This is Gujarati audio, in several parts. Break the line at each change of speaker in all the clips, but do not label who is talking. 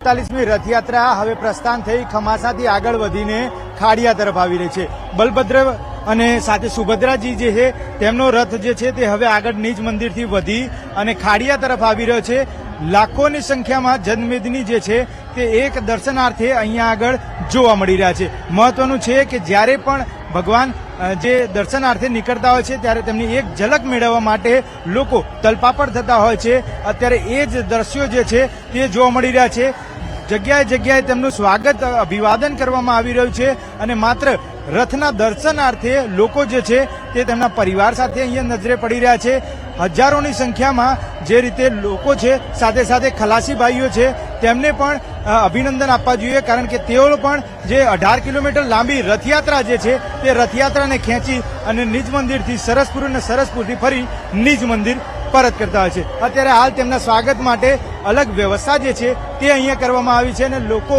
એકતાલીસમી રથયાત્રા હવે પ્રસ્થાન થઈ, ખમાસાથી આગળ વધીને ખાડિયા તરફ આવી રહી છે. બલભદ્ર અને સાથે સુભદ્રાજી જે છે, તેમનો રથ જે છે તે હવે આગળ નિજ મંદિરથી વધી અને ખાડિયા તરફ આવી રહ્યો છે. લાખોની સંખ્યામાં જનમેદની જે છે તે એક દર્શનાર્થે અહીંયા આગળ જોવા મળી રહ્યા છે. મહત્વનું છે કે જ્યારે પણ ભગવાન જે દર્શનાર્થે નીકળતા હોય છે, ત્યારે તેમની એક ઝલક મેળવવા માટે લોકો તલપાપડ થતા હોય છે. અત્યારે એ જ દ્રશ્યો જે છે તે જોવા મળી રહ્યા છે. જગ્યાએ જગ્યાએ તેમનું સ્વાગત અભિવાદન કરવામાં આવી રહ્યું છે અને માત્ર રથના દર્શનાર્થે લોકો જે છે તે તેમના પરિવાર સાથે અહીંયા નજરે પડી રહ્યા છે. હજારોની સંખ્યામાં જે રીતે લોકો છે, સાથે સાથે ખલાસી ભાઈઓ છે, તેમને પણ અભિનંદન આપવા જોઈએ કારણ કે તેઓ પણ જે અઢાર કિલોમીટર લાંબી રથયાત્રા જે છે તે રથયાત્રાને ખેંચી અને નિજ મંદિરથી સરસપુર અને સરસપુરથી ફરી નિજ મંદિર પરત કરતા હોય છે. અત્યારે હાલ તેમના સ્વાગત માટે અલગ વ્યવસ્થા જે છે તે અહીંયા કરવામાં આવી છે અને લોકો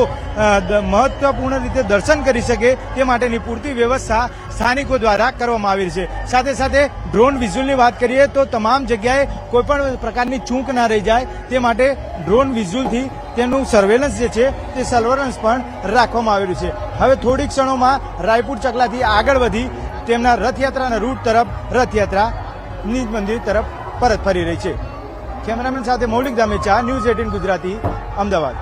મહત્વપૂર્ણ રીતે દર્શન કરી શકે તે માટેની પૂરતી વ્યવસ્થા સ્થાનિકો દ્વારા કરવામાં આવી છે. સાથે સાથે ડ્રોન વિઝ્યુઅલની વાત કરીએ તો તમામ જગ્યાએ કોઈપણ પ્રકારની ચૂંક ના રહી જાય તે માટે ડ્રોન વિઝ્યુઅલથી તેનું સર્વેલન્સ જે છે તે સર્વેલન્સ પણ રાખવામાં આવેલું છે. હવે થોડીક ક્ષણોમાં રાયપુર ચકલાથી આગળ વધી તેમના રથયાત્રાના રૂટ તરફ, રથયાત્રા નિજ મંદિર તરફ પરત ફરી રહી છે. કેમેરામેન સાથે મૌલિક ધામેચા ન્યૂઝ એટીન ગુજરાતી અમદાવાદ.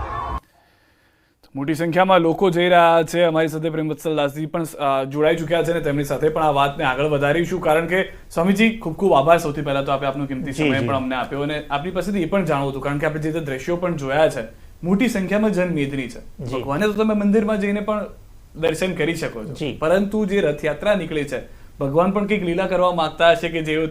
મોટી સંખ્યામાં લોકો જઈ રહ્યા છે. અમારી સાથે પ્રેમવત્સલ દાસજી પણ જોડાઈ ચૂક્યા છે અને તેમની સાથે પણ આ વાતને આગળ વધારીશું. કારણ કે સ્વામીજી ખૂબ ખૂબ આભાર સૌથી પહેલા તો આપે આપનો કિંમતી સમય પણ અમને આપ્યો અને આપની પાસેથી એ પણ જાણવું હતું. કારણ કે આપણે જે રીતે દ્રશ્યો પણ જોયા છે મોટી સંખ્યામાં જનમેદની છે. ભગવાને તો તમે મંદિરમાં જઈને પણ દર્શન કરી શકો છો. પરંતુ જે રથયાત્રા નીકળી છે ભગવાન પણ કંઈક લીલા કરવા માંગતા હશે કે જેવું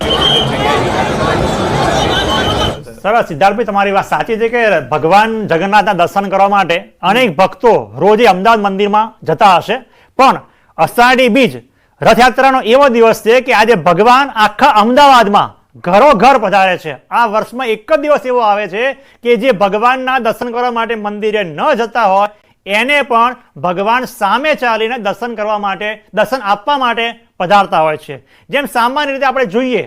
સરસ, સિદ્ધાર્થભાઈ, તમારી વાત સાચી છે કે ભગવાન જગન્નાથના દર્શન કરવા માટે અનેક ભક્તો રોજે અમદાવાદ મંદિરમાં જતા હશે. પણ અષાઢી બીજ રથયાત્રાનો એવો દિવસ છે કે આજે ભગવાન આખા અમદાવાદમાં ઘરો ઘર પધારે છે. આ વર્ષમાં એક જ દિવસ એવો આવે છે કે જે ભગવાનના દર્શન કરવા માટે મંદિરે ન જતા હોય, એને પણ ભગવાન સામે ચાલીને દર્શન કરવા માટે, દર્શન આપવા માટે પધારતા હોય છે. જેમ સામાન્ય રીતે આપણે જોઈએ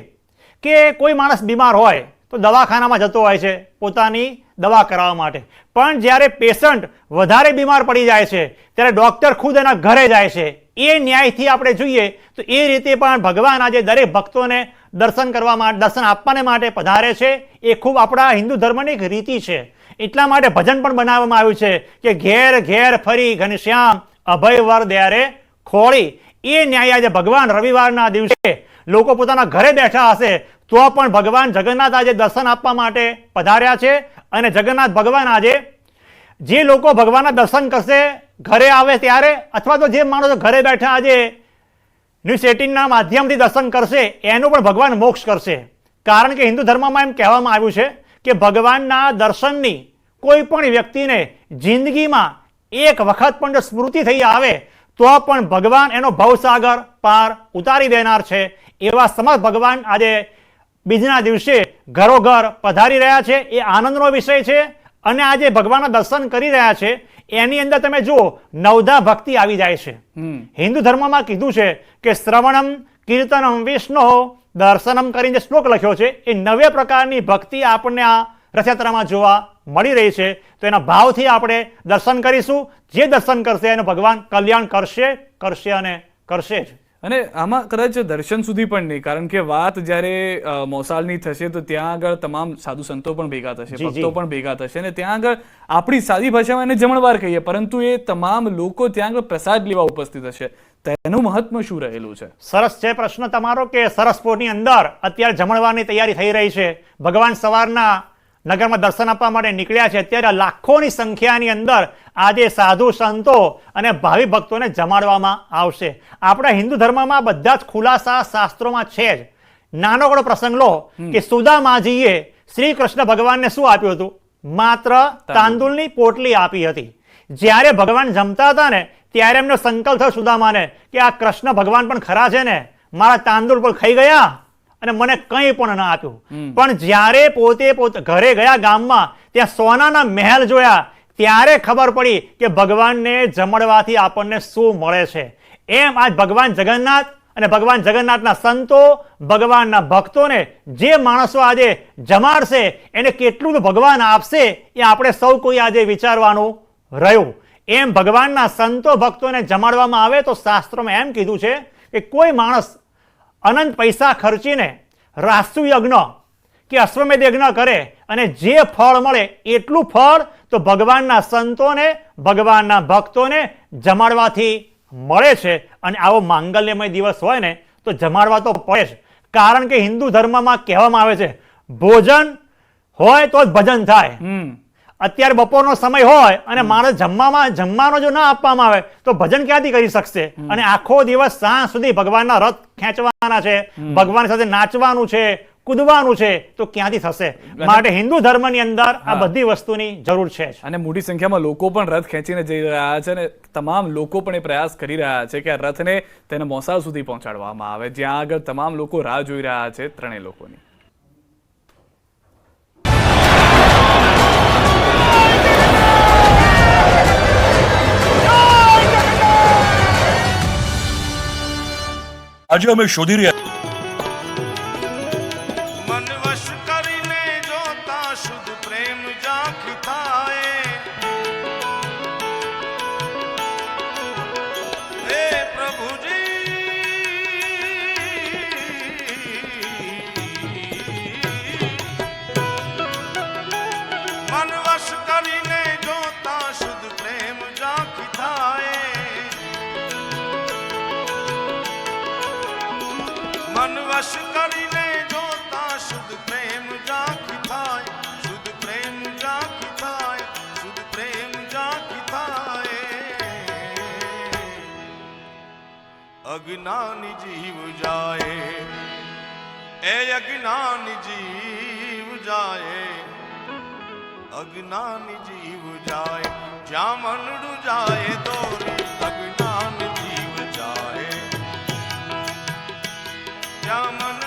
કે કોઈ માણસ બીમાર હોય તો દવાખાનામાં જતો હોય છે પોતાની દવા કરાવવા માટે. પણ જ્યારે પેશન્ટ વધારે બીમાર પડી જાય છે, ત્યારે ડૉક્ટર ખુદ એના ઘરે જાય છે. એ ન્યાયથી આપણે જોઈએ તો એ રીતે પણ ભગવાન આજે દરેક ભક્તોને દર્શન કરવા માટે દર્શન આપવાને માટે પધારે છે. એ ખૂબ આપણા હિન્દુ ધર્મની એક રીતિ છે. એટલા માટે ભજન પણ બનાવવામાં આવ્યું છે કે ઘેર ઘેર ફરી ઘનશ્યામ અભય વર દયારે ખોળી. એ ન્યાય આજે ભગવાન રવિવારના દિવસે લોકો પોતાના ઘરે બેઠા હશે, તો પણ ભગવાન જગન્નાથ આજે દર્શન આપવા માટે પધાર્યા છે અને જગન્નાથ ભગવાન આજે જે લોકો ભગવાનના દર્શન કરશે, ઘરે આવે ત્યારે, અથવા તો જે માણસો ઘરે બેઠા આજે ન્યૂઝ એટીનના માધ્યમથી દર્શન કરશે, એનું પણ ભગવાન મોક્ષ કરશે. કારણ કે હિન્દુ ધર્મમાં એમ કહેવામાં આવ્યું છે કે ભગવાનના દર્શનની કોઈ પણ વ્યક્તિને જિંદગીમાં એક વખત પણ જો સ્મૃતિ થઈ આવે તો પણ ભગવાન એનો ભવસાગર પાર ઉતારી દેનાર છે. એવા સમર્થ ભગવાન આજે બીજના દિવસે ઘરોઘર પધારી રહ્યા છે. એ આનંદનો વિષય છે અને આજે ભગવાનના દર્શન કરી રહ્યા છે. એની અંદર તમે જુઓ નવધા ભક્તિ આવી જાય છે. હિન્દુ ધર્મમાં કીધું છે કે શ્રવણમ કીર્તનમ વિષ્ણુ દર્શનમ કરીને જે શ્લોક લખ્યો છે એ નવે પ્રકારની ભક્તિ આપણને આ રથયાત્રામાં જોવા મળી રહી છે તો એના ભાવથી આપણે દર્શન કરીશું. જે દર્શન કરશે એનું ભગવાન કલ્યાણ કરશે કરશે અને કરશે જ.
અને આમાં કદાચ દર્શન સુધી પણ નહીં કારણ કે વાત જ્યારે મોસાલની મોસાળની થશે તો ત્યાં આગળ તમામ સાધુ સંતો પણ ભેગા થશે ભક્તો પણ ભેગા થશે અને ત્યાં આગળ આપણી સાદી ભાષામાં એને જમણવાર કહીએ પરંતુ એ તમામ લોકો ત્યાં આગળ પ્રસાદ લેવા ઉપસ્થિત હશે. તેનું મહત્વ શું રહેલું છે?
સરસ છે પ્રશ્ન તમારો કે સરસપુરની અંદર અત્યારે જમણવારની તૈયારી થઈ રહી છે. ભગવાન સવારના નગરમાં દર્શન આપવા માટે નીકળ્યા છે. ત્યારે લાખોની સંખ્યાની અંદર આજે સાધુ સંતો અને ભાવિ ભક્તોને જમાડવામાં આવશે. આપણા હિન્દુ ધર્મમાં બધા જ ખુલાસા શાસ્ત્રોમાં છે જ. નાનકડો પ્રસંગ લો કે સુદામાજીએ શ્રી કૃષ્ણ ભગવાનને શું આપ્યું હતું? માત્ર તાંદુલની પોટલી આપી હતી. જ્યારે ભગવાન જમતા હતા ને ત્યારે એમનો સંકલ્પ થયો સુદામાને કે આ કૃષ્ણ ભગવાન પણ ખરા છે ને? મારા તાંદુલ પણ ખાઈ ગયા? અને મને કંઈ પણ ના આપ્યું. પણ જ્યારે પોતે પોતે ઘરે ગયા ગામમાં ત્યાં સોનાના મહેલ જોયા ત્યારે ખબર પડી કે ભગવાનને જમડવાથી આપણને શું મળે છે. એમ આજ ભગવાન જગન્નાથ અને ભગવાન જગન્નાથના સંતો ભગવાનના ભક્તોને જે માણસો આજે જમાડશે એને કેટલું ભગવાન આપશે એ આપણે સૌ કોઈ આજે વિચારવાનું રહ્યું. એમ ભગવાનના સંતો ભક્તોને જમાડવામાં આવે તો શાસ્ત્રોમાં એમ કીધું છે કે કોઈ માણસ અનંત પૈસા ખર્ચીને રાસુ યજ્ઞ કે અશ્વમેધ યજ્ઞ કરે અને જે ફળ મળે એટલું ફળ તો ભગવાનના સંતોને, ભગવાનના ભક્તોને જમાડવાથી મળે છે. અને આવો માંગલ્યમય દિવસ હોય ને, તો જમાડવા તો પડે જ. કારણ કે હિન્દુ ધર્મમાં કહેવામાં આવે છે, ભોજન હોય તો જ ભજન થાય. અત્યારે બપોરનો સમય હોય અને માણસ જમવામાં જમવાનો જો ના આપવામાં આવે તો ભજન ક્યાંથી કરી શકશે? અને આખો દિવસ સાંજ સુધી ભગવાનના રથ ખેંચવાના છે ભગવાન સાથે નાચવાનું છે કૂદવાનું છે તો ક્યાંથી થશે? માટે હિન્દુ ધર્મની અંદર આ બધી વસ્તુની જરૂર છે
અને મોટી સંખ્યામાં લોકો પણ રથ ખેંચીને જઈ રહ્યા છે અને તમામ લોકો પણ એ પ્રયાસ કરી રહ્યા છે કે આ રથને તેના મોસાળ સુધી પહોંચાડવામાં આવે. જ્યાં આગળ તમામ લોકો રાહ જોઈ રહ્યા છે ત્રણેય લોકોની.
આજે અમે શોધી રહ્યા
મન વશ કરીને જોતા શુદ્ધ પ્રેમ જાખી થાય, શુદ્ધ પ્રેમ જાખી થાય, શુદ્ધ પ્રેમ જાખી થાય. અજ્ઞાની જીવ જાય, એ અજ્ઞાની જીવ જાય. અજ્ઞાની જીવ જાય, જ્યાં મનડું જાય દોરી જ્યાં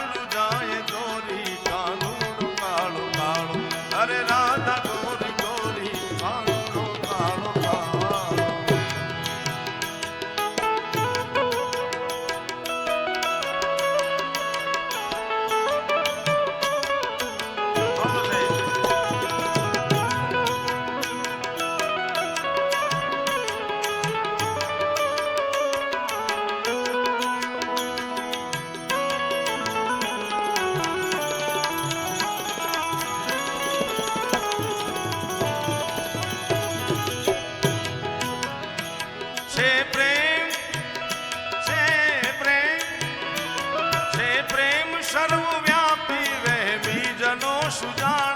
সুজান